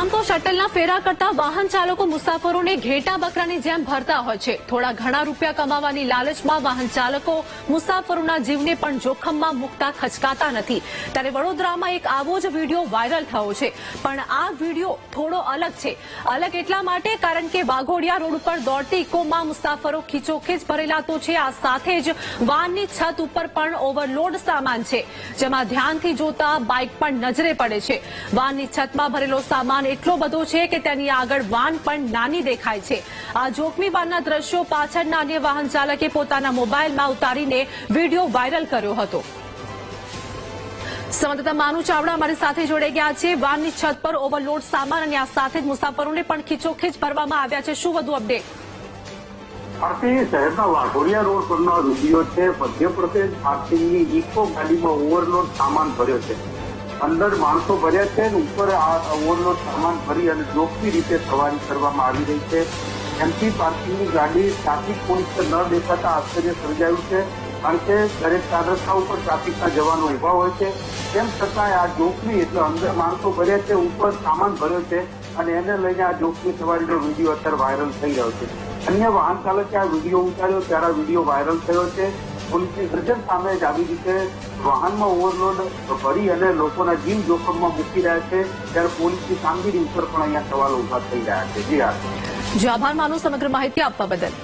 આમ તો શટલના ફેરા કરતા વાહન ચાલકો મુસાફરોને ઘેટા બકરાની જેમ ભરતા હોય છે. થોડા ઘણા રૂપિયા કમાવાની લાલચમાં વાહન ચાલકો મુસાફરોના જીવને પણ જોખમમાં મૂકતા ખચકાતા નથી. ત્યારે વડોદરામાં એક આવો જ વીડિયો વાયરલ થયો છે. પણ આ વીડિયો થોડો અલગ છે. અલગ એટલા માટે કારણ કે વાઘોડિયા રોડ ઉપર દોડતી ઇકોમાં મુસાફરો ખીચોખીચ ભરેલા તો છે. આ સાથે જ વાનની છત ઉપર પણ ઓવરલોડ સામાન છે. જેમાં ધ્યાનથી જોતા બાઇક પણ નજરે પડે છે. વાનની છતમાં ભરેલો સામાન એટલો બધો છે કે તેની આગળ વાન પણ નાની દેખાય છે. આ જોખમી વાનના દ્રશ્યો પાછળના અન્ય વાહન ચાલકે પોતાના મોબાઈલમાં ઉતારીને વીડિયો વાયરલ કર્યો હતો. સંવાદદાતા માનુ ચાવડા અમારી સાથે જોડાઈ ગયા છે. વાનની છત પર ઓવરલોડ સામાન અને આ સાથે જ મુસાફરોને પણ ખીચોખીચ ભરવામાં આવ્યા છે. શું વધુ અપડેટ? ભારતી શહેરના વાઘોડિયા રોડ પરનો વીડિયો છે. મધ્યપ્રદેશ પાર્કિંગની ઇકો ગાડીમાં ઓવરલોડ સામાન ભર્યો છે. અંદર માણસો ભર્યા છે અને ઉપર આ ઓવરલોડ સામાન ભરી અને જોખમી રીતે સવારી કરવામાં આવી રહી છે. એમપી પાર્કિંગની ગાડી ટ્રાફિક પોલીસ પર ન દેખાતા આશ્ચર્ય સર્જાયું છે, કારણ કે દરેક રસ્તા ઉપર ટ્રાફિકના જવાનો ઊભા હોય છે. તેમ છતાંય આ જોખમી એટલે અંદર માણસો ભર્યા છે, ઉપર સામાન ભર્યો છે અને એને લઈને આ જોખમી સવારીનો વીડિયો અત્યારે વાયરલ થઈ રહ્યો છે. અન્ય વાહન ચાલકે આ વીડિયો ઉતાર્યો, ત્યારે આ વીડિયો વાયરલ થયો છે. ગર્જન સામે જ આવી રીતે વાહનમાં ઓવરલોડ ભરી અને લોકોના જીવ જોખમમાં મૂકી રહ્યા છે. ત્યારે પોલીસની કામગીરી ઉપર પણ અહીંયા સવાલો ઊભા થઈ રહ્યા છે. જી આભાર માનું સમગ્ર માહિતી આપવા બદલ.